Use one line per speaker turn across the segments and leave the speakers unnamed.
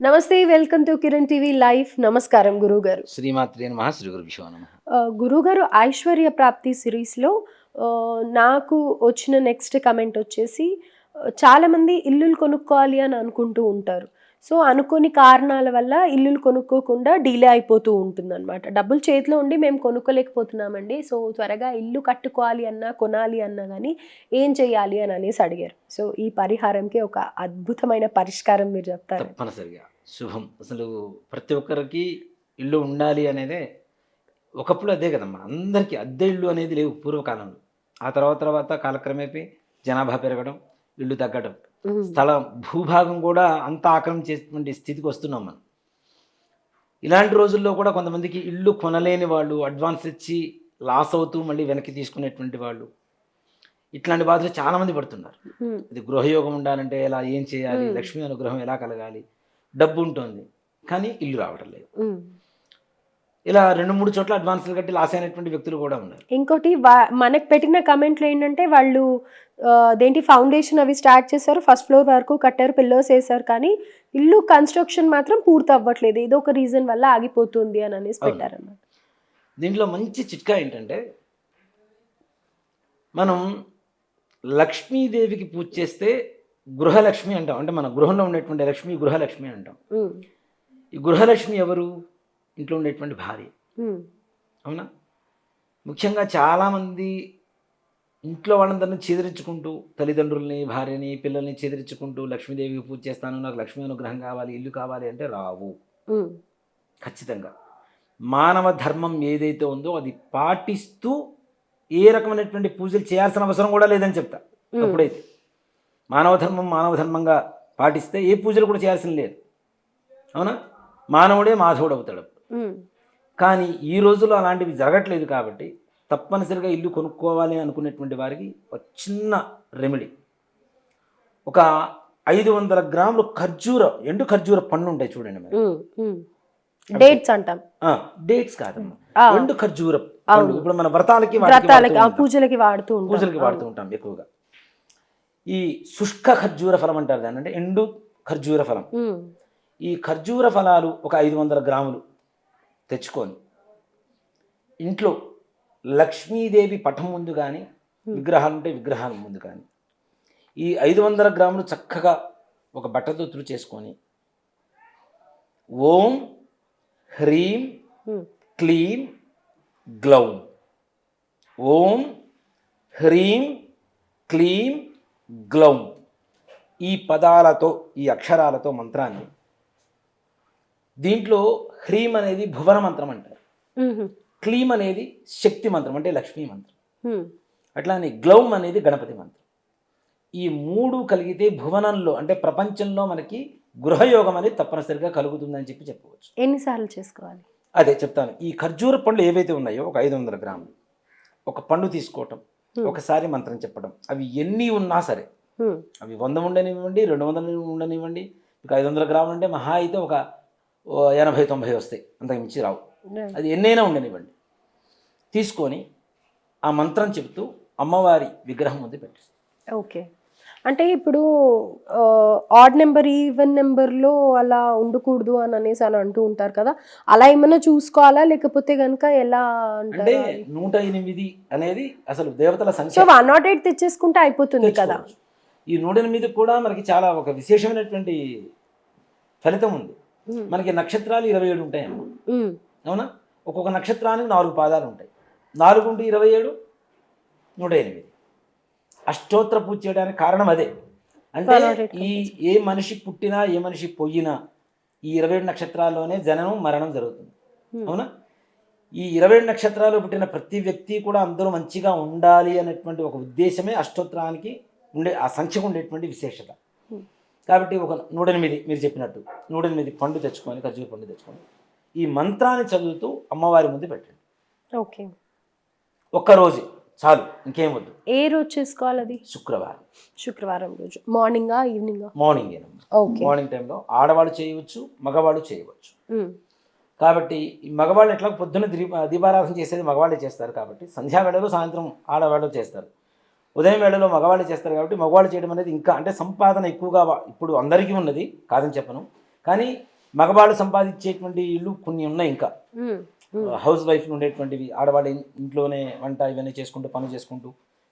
నమస్తే welcome to Kiran TV live నమస్కారం గురువు గారు
శ్రీమాత్రే నమ శ్రీ గురు విశ్వ నమ.
గురువు గారు ఐశ్వర్య ప్రాప్తి సిరీస్లో నాకు వచ్చిన నెక్స్ట్ కమెంట్ వచ్చేసి చాలామంది ఇల్లులు కొనుక్కోవాలి అని అనుకుంటూ ఉంటారు. సో అనుకోని కారణాల వల్ల ఇల్లులు కొనుక్కోకుండా డిలే అయిపోతూ ఉంటుందన్నమాట. డబ్బులు చేతిలో ఉండి మేము కొనుక్కోలేకపోతున్నామండి. సో త్వరగా ఇల్లు కట్టుకోవాలి అన్నా కొనాలి అన్నా కానీ ఏం చేయాలి అని అనేసి అడిగారు. సో ఈ పరిహారంకి ఒక అద్భుతమైన పరిష్కారం మీరు చెప్తారు
తప్పనిసరిగా. శుభం. అసలు ప్రతి ఒక్కరికి ఇల్లు ఉండాలి అనేదే ఒకప్పుడు అదే కదమ్మా. అందరికీ అద్దె ఇల్లు అనేది లేవు పూర్వకాలంలో. ఆ తర్వాత తర్వాత కాలక్రమేపీ జనాభా పెరగడం ఇల్లు తగ్గడం. స్థలం భూభాగం కూడా అంత ఆక్రమించేటువంటి స్థితికి వస్తున్నాం మనం. ఇలాంటి రోజుల్లో కూడా కొంతమందికి ఇల్లు కొనలేని వాళ్ళు అడ్వాన్స్ ఇచ్చి లాస్ అవుతూ మళ్ళీ వెనక్కి తీసుకునేటువంటి వాళ్ళు ఇట్లాంటి బాధలు చాలామంది పడుతున్నారు. ఇది గృహయోగం ఉండాలంటే ఎలా ఏం చేయాలి. లక్ష్మీ అనుగ్రహం ఎలా కలగాలి డబ్బు ఉంటుంది కానీ ఇల్లు రావడం లేదు. ఇలా రెండు మూడు చోట్ల అడ్వాన్సులు కట్టి లాస్ అయినటువంటి వ్యక్తులు కూడా ఉన్నారు.
ఇంకోటి మనకు పెట్టిన కమెంట్లు ఏంటంటే వాళ్ళు ఆ, అదేంటి ఫౌండేషన్ అవి స్టార్ట్ చేశారు ఫస్ట్ ఫ్లోర్ వరకు కట్టారు పిల్లర్స్ వేశారు కానీ ఇల్లు కన్స్ట్రక్షన్ మాత్రం పూర్తి అవ్వట్లేదు. ఏదో ఒక రీజన్ వల్ల ఆగిపోతుంది అని అనేసి. పెట్టారన్నమాట.
దీంట్లో మంచి చిట్కా ఏంటంటే మనం లక్ష్మీదేవికి పూజ చేస్తే గృహలక్ష్మి అంటాం. అంటే మన గృహంలో ఉండేటువంటి లక్ష్మి గృహలక్ష్మి అంటాం. ఈ గృహలక్ష్మి ఎవరు? ఇంట్లో ఉండేటువంటి భార్య. అవునా? ముఖ్యంగా చాలామంది ఇంట్లో వాళ్ళందరినీ చెదిరించుకుంటూ తల్లిదండ్రుల్ని భార్యని పిల్లల్ని చెదిరించుకుంటూ లక్ష్మీదేవికి పూజ చేస్తాను నాకు లక్ష్మీ అనుగ్రహం కావాలి ఇల్లు కావాలి అంటే రావు. ఖచ్చితంగా. మానవ ధర్మం ఏదైతే ఉందో అది పాటిస్తూ ఏ రకమైనటువంటి పూజలు చేయాల్సిన అవసరం కూడా లేదని చెప్తా. అప్పుడైతే. మానవ ధర్మం మానవ ధర్మంగా పాటిస్తే ఏ పూజలు కూడా చేయాల్సిన లేదు. అవునా? మానవుడే మాధవుడు అవుతాడు. కానీ ఈ రోజుల్లో అలాంటివి జరగట్లేదు కాబట్టి తప్పనిసరిగా ఇల్లు కొనుక్కోవాలి అనుకునేటువంటి వారికి ఒక చిన్న రెమెడీ. ఒక ఐదు వందల గ్రాములు ఖర్జూర ఎండు ఖర్జూర పండు ఉంటాయి చూడండి మరి.
డేట్స్ అంటాం.
డేట్స్ కాదమ్మా. ఎండు ఖర్జూర పండు. ఇప్పుడు మన వ్రతాలకి.
పూజలకి వాడుతూ ఉంటాం.
పూజలకి వాడుతూ ఉంటాం ఎక్కువగా. ఈ శుష్క ఖర్జూర ఫలం అంటారు దాన్ని అంటే ఎండు ఖర్జూర ఫలం. ఈ ఖర్జూర ఫలాలు ఒక ఐదు వందల గ్రాములు. తెచ్చుకొని. ఇంట్లో లక్ష్మీదేవి పటం ముందు కానీ విగ్రహాలు ఉంటే విగ్రహాల ముందు కానీ ఈ ఐదు వందల గ్రాములు చక్కగా ఒక బట్టతో తుడిచేసుకొని ఓం హ్రీం క్లీం గ్లౌం. ఓం హ్రీం క్లీం గ్లౌం. ఈ పదాలతో ఈ అక్షరాలతో మంత్రాన్ని దీంట్లో హ్రీం అనేది భువన మంత్రం అంటారు. క్లీం అనేది శక్తి మంత్రం అంటే లక్ష్మీ మంత్రం. అట్లానే గ్లౌం అనేది గణపతి మంత్రం. ఈ మూడు కలిగితే భువనంలో అంటే ప్రపంచంలో మనకి గృహయోగం అనేది తప్పనిసరిగా కలుగుతుందని చెప్పి చెప్పవచ్చు.
ఎన్నిసార్లు చేసుకోవాలి?
అదే చెప్తాను. ఈ ఖర్జూర పండ్లు ఏవైతే ఉన్నాయో ఒక ఐదు వందల గ్రాములు. ఒక పండు తీసుకోవటం. ఒకసారి మంత్రం చెప్పడం. అవి ఎన్ని ఉన్నా సరే. అవి వంద ఉండనివ్వండి రెండు వందలు ఉండనివ్వండి ఇక ఐదు వందల గ్రాములు అంటే మహా అయితే ఒక ఎనభై తొంభై వస్తాయి. అంతకు మించి రావు. అది ఎన్నైనా ఉండనివ్వండి. తీసుకొని ఆ మంత్రం చెబుతూ అమ్మవారి విగ్రహం ముందు పెట్టేస్తాం.
ఓకే. అంటే ఇప్పుడు ఆడ్ నెంబర్ ఈవెన్ నెంబర్లో అలా ఉండకూడదు అని అనేసి అని అంటూ ఉంటారు కదా. అలా ఏమైనా చూసుకోవాలా? లేకపోతే కనుక ఎలా
అంటే నూట ఎనిమిది అనేది అసలు దేవతల సంఖ్య.
వన్ నాట్ ఎయిట్ తెచ్చేసుకుంటే అయిపోతుంది కదా.
ఈ నూట ఎనిమిది కూడా మనకి చాలా ఒక విశేషమైనటువంటి ఫలితం ఉంది. మనకి నక్షత్రాలు ఇరవై ఏడు ఉంటాయమ్మా. అవునా? ఒక్కొక్క నక్షత్రానికి నాలుగు పాదాలు ఉంటాయి. నాలుగు ఉంటే ఇరవై ఏడు నూట ఎనిమిది. అష్టోత్తర పూజ చేయడానికి కారణం అదే. అంటే
108
ఈ ఏ మనిషి పుట్టినా ఏ మనిషి పోయినా ఈ ఇరవై ఏడు నక్షత్రాల్లోనే జననం మరణం జరుగుతుంది. అవునా? ఈ ఇరవై ఏడు నక్షత్రాలు పుట్టిన ప్రతి వ్యక్తి కూడా అందరూ మంచిగా ఉండాలి అనేటువంటి ఒక ఉద్దేశమే అష్టోత్తరానికి ఉండే ఆ సంఖ్యకు ఉండేటువంటి విశేషత. కాబట్టి ఒక నూట ఎనిమిది మీరు చెప్పినట్టు నూట ఎనిమిది పండు తెచ్చుకొని ఖర్జూర పండు తెచ్చుకొని ఈ మంత్రాన్ని చదువుతూ అమ్మవారి ముందు పెట్టండి.
ఓకే.
ఒక్కరోజు చాలు ఇంకేం వద్దు.
ఏ రోజు చేసుకోవాలి అది?
శుక్రవారం.
శుక్రవారం రోజు. మార్నింగా ఈవినింగా?
మార్నింగ్ మార్నింగ్ టైంలో ఆడవాళ్ళు చేయవచ్చు మగవాళ్ళు చేయవచ్చు. కాబట్టి ఈ మగవాళ్ళు ఎట్లా పొద్దున్న దీప దీపారాధన చేసేది మగవాళ్ళే చేస్తారు కాబట్టి సంధ్యా వేళలో సాయంత్రం ఆడవాళ్ళు చేస్తారు. ఉదయం వేళలో మగవాళ్ళు చేస్తారు కాబట్టి మగవాళ్ళు చేయడం అనేది ఇంకా అంటే సంపాదన ఎక్కువగా ఇప్పుడు అందరికీ ఉన్నది కాదని చెప్పను. కానీ మగవాళ్ళు సంపాదించేటువంటి ఇల్లు కొన్ని ఉన్నాయి ఇంకా. హౌస్ వైఫ్ ఉండేటువంటివి ఆడవాళ్ళు ఇంట్లోనే వంట ఇవన్నీ చేసుకుంటూ పనులు చేసుకుంటూ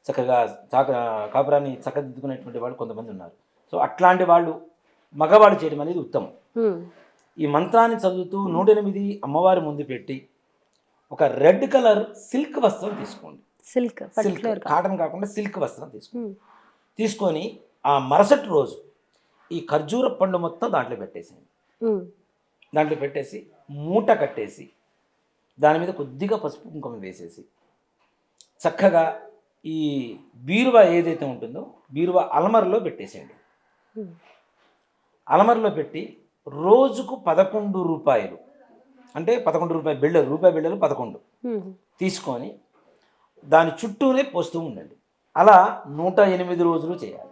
చక్కగా చాక కాపురాన్ని చక్కదిద్దుకునేటువంటి వాళ్ళు కొంతమంది ఉన్నారు. సో అట్లాంటి వాళ్ళు మగవాళ్ళు చేయడం అనేది ఉత్తమం. ఈ మంత్రాన్ని చదువుతూ నూట ఎనిమిది అమ్మవారి ముందు పెట్టి ఒక రెడ్ కలర్ సిల్క్ వస్త్రం తీసుకోండి.
సిల్క్
సిల్క్ కాటన్ కాకుండా సిల్క్ వస్త్రం తీసుకోండి
ఉమ్,
తీసుకొని ఆ మరుసటి రోజు ఈ ఖర్జూర పండు మొత్తం దాంట్లో పెట్టేసేయండి.
ఉమ్,
దాంట్లో పెట్టేసి మూట కట్టేసి దాని మీద కొద్దిగా పసుపు కుంకుమ వేసేసి చక్కగా ఈ బీరువా ఏదైతే ఉంటుందో బీరువా అలమరలో పెట్టేసేయండి. అలమరలో పెట్టి రోజుకు పదకొండు రూపాయలు అంటే పదకొండు రూపాయల బిళ్ళలు రూపాయి బిళ్ళలు పదకొండు. తీసుకొని దాని చుట్టూనే పోస్తూ ఉండండి. అలా నూట ఎనిమిది రోజులు చేయాలి.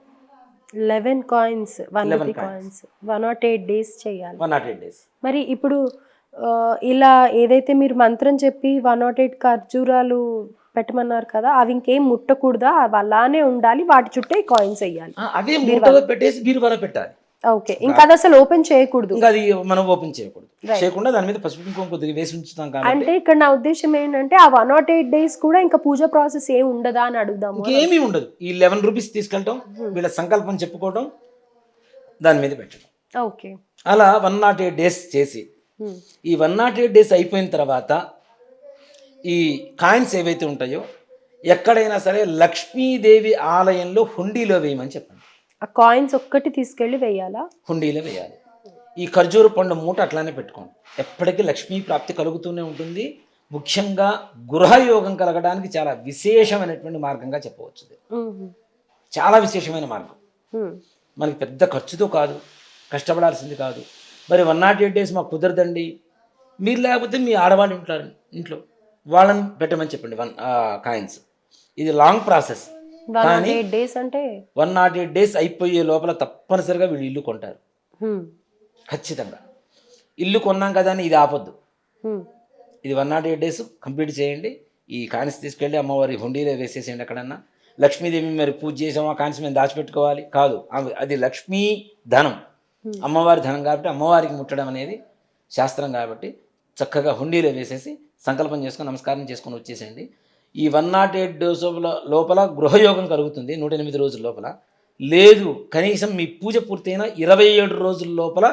Eleven coins one
11
rupee
coins.
Coins one not eight days చేయాలి.
వన్ నాట్ ఎయిట్ డేస్
మరి ఇప్పుడు ఇలా ఏదైతే మీరు మంత్రం చెప్పి వన్ నాట్ ఎయిట్ ఖర్జూరాలు పెట్టమన్నారు కదా అవి ఇంకేం ముట్టకూడదా? అవి అలానే ఉండాలి వాటి చుట్టే కాయిన్స్ వేయాలి.
అవే మూటలో పెట్టేసి బీరువాలో పెట్టాలి.
ఓకే. ఇంకా అది అసలు ఓపెన్ చేయకూడదు.
ఇంకా అది మనం ఓపెన్ చేయకూడదు. చేయకుండా దాని మీద పసుపు కుంకుమ కొద్దిగా వేసి ఉంచుతాం కాబట్టి
అంటే ఇక్కడ నా ఉద్దేశం ఏంటంటే ఆ వన్ నాట్ ఎయిట్ డేస్ కూడా ఇంకా పూజ ప్రాసెస్ ఏం ఉండదా అని అడుగుదాము.
ఇంకేమీ ఉండదు. ఈ లెవెన్ రూపీస్ తీసుకెళ్ళటం వీళ్ళ సంకల్పం చెప్పుకోవడం దాని మీద పెట్టడం.
ఓకే.
అలా వన్ నాట్ ఎయిట్ డేస్ చేసి
Hmm.
ఈ వన్ నాట్ ఎయిట్ డేస్ అయిపోయిన తర్వాత ఈ కాయిన్స్ ఏవైతే ఉంటాయో ఎక్కడైనా సరే లక్ష్మీదేవి ఆలయంలో హుండీలో వేయమని చెప్పండి.
ఆ కాయిన్స్ ఒక్కటి తీసుకెళ్ళి వేయాలా?
హుండీలో వేయాలి. ఈ ఖర్జూర పండు మూట అట్లానే పెట్టుకోండి. ఎప్పటికీ లక్ష్మీ ప్రాప్తి కలుగుతూనే ఉంటుంది. ముఖ్యంగా గృహయోగం కలగడానికి చాలా విశేషమైనటువంటి మార్గంగా చెప్పవచ్చు. చాలా విశేషమైన మార్గం. మనకి పెద్ద ఖర్చుతో కాదు కష్టపడాల్సింది కాదు. మరి వన్ నాట్ ఎయిట్ డేస్ మాకు కుదరదండి. మీరు లేకపోతే మీ ఆడవాళ్ళు ఉంటారు ఇంట్లో వాళ్ళని పెట్టమని చెప్పండి వన్ కాయిన్స్. ఇది long process.
One not eight days అంటే
వన్ నాట్ ఎయిట్ డేస్ అయిపోయే లోపల తప్పనిసరిగా వీళ్ళు ఇల్లు కొంటారు. ఖచ్చితంగా. ఇల్లు కొన్నాం కదా అని ఇది ఆపొద్దు. ఇది one not eight days complete చేయండి. ఈ కాయిన్స్ తీసుకెళ్ళి అమ్మవారి హుండీలో వేసేసేయండి ఎక్కడన్నా. లక్ష్మీదేవి మరి పూజ చేసాం ఆ కాయిన్స్ మేము దాచిపెట్టుకోవాలి? కాదు. అది లక్ష్మీ ధనం. అమ్మవారి ధనం కాబట్టి అమ్మవారికి ముట్టడం అనేది శాస్త్రం కాబట్టి చక్కగా హుండీలో వేసేసి సంకల్పం చేసుకొని నమస్కారం చేసుకొని వచ్చేసేయండి. ఈ వన్ నాట్ ఎయిట్ డేస్ లోపల గృహయోగం కలుగుతుంది నూట ఎనిమిది రోజుల లోపల. లేదు కనీసం మీ పూజ పూర్తయిన ఇరవై ఏడు రోజుల లోపల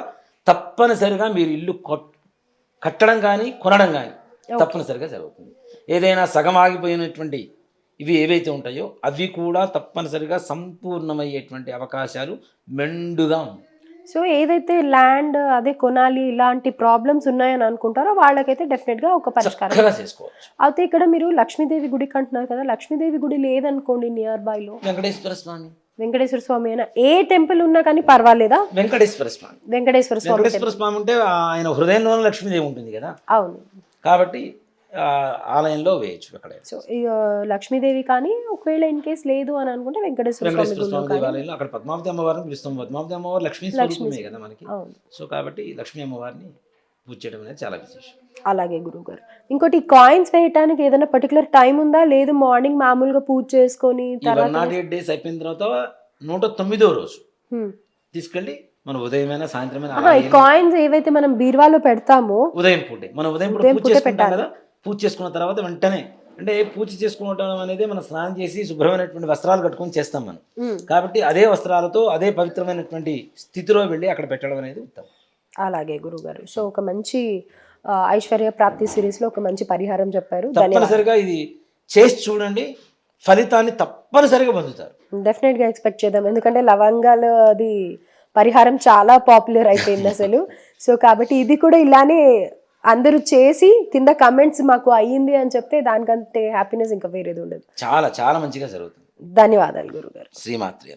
తప్పనిసరిగా మీరు ఇల్లు కొట్- కట్టడం కానీ కొనడం కానీ తప్పనిసరిగా జరుగుతుంది. ఏదైనా సగం ఆగిపోయినటువంటి ఇవి ఏవైతే ఉంటాయో అవి కూడా తప్పనిసరిగా సంపూర్ణమయ్యేటువంటి అవకాశాలు మెండుగా ఉన్నాయి
సో ఏదైతే ల్యాండ్ అదే కొనాలి ఇలాంటి ప్రాబ్లమ్స్ ఉన్నాయని అనుకుంటారో వాళ్ళకైతే డెఫినెట్గా ఒక పరిష్కారం. అయితే ఇక్కడ మీరు లక్ష్మీదేవి గుడికి అంటున్నారు కదా లక్ష్మీదేవి గుడి లేదనుకోండి నియర్ బై లో.
వెంకటేశ్వర స్వామి.
వెంకటేశ్వర స్వామి అయినా ఏ టెంపుల్ ఉన్నా కానీ పర్వాలేదా?
వెంకటేశ్వర స్వామి.
వెంకటేశ్వర స్వామి
వెంకటేశ్వర స్వామి ఉంటే ఆయన హృదయంలోనే లక్ష్మీదేవి ఉంటుంది కదా.
అవును.
కాబట్టి ఆలయంలో వేయచ్చు ఎక్కడైనా
సో లక్ష్మీదేవి కానీ ఒకవేళ ఇన్ కేస్ లేదు అని అనుకుంటే వెంకటేశ్వర స్వామి
దేవాలయంలో అక్కడ పద్మావతి అమ్మవారిని పిలుస్తాం. పద్మావతి అమ్మవారు లక్ష్మీ స్వరూపమే కదా మనకి. సో కాబట్టి లక్ష్మీ అమ్మవారిని పూజ చేయడం అనేది చాలా విశేషం.
అలాగే గురుగారు ఇంకోటి కాయిన్స్ వేయటానికి ఏదైనా పర్టికులర్ టైం ఉందా? లేదు మార్నింగ్ మామూలుగా పూజ చేసుకొని
వన్
తర్వాత
నాట్ ఎయిట్ డేస్ అయిపోయిన తర్వాత నూట తొమ్మిదో రోజు. తీసుకెళ్ళి మన ఉదయమైనా సాయంత్రమైనా అలా ఏం-
కాయిన్స్ ఏవైతే మనం బీరువాలో పెడతామో
ఉదయం పూటే. మనం ఉదయం పూట
ఉదయం
పూజ చేసుకుంటాం
పెట్టాలి.
కదా? పూజ చేసుకున్న తర్వాత వెంటనే అంటే పూజ చేసుకోవడం అనేది మనం స్నానం చేసి శుభ్రమైనటువంటి వస్త్రాలు కట్టుకొని చేస్తాం మనం. కాబట్టి అదే వస్త్రాలతో అదే పవిత్రమైనటువంటి స్థితిలో వెళ్ళి అక్కడ పెట్టడం అనేది ఉత్తమం.
అలాగే గురుగారు. సో ఒక మంచి ఐశ్వర్య ప్రాప్తి సిరీస్లో ఒక మంచి పరిహారం చెప్పారు.
తప్పనిసరిగా ఇది చేసి చూడండి. ఫలితాన్ని తప్పనిసరిగా పొందుతారు.
డెఫినెట్గా ఎక్స్పెక్ట్ చేద్దాం. ఎందుకంటే లవంగాలు అది పరిహారం చాలా పాపులర్ అయిపోయింది అసలు. సో కాబట్టి ఇది కూడా ఇలానే అందరూ చేసి కింద కమెంట్స్ మాకు అయ్యింది అని చెప్తే దానికంటే హ్యాపీనెస్ ఇంకా వేరేది ఉండదు.
చాలా చాలా మంచిగా జరుగుతుంది.
ధన్యవాదాలు గురుగారు.
శ్రీమాత్రి.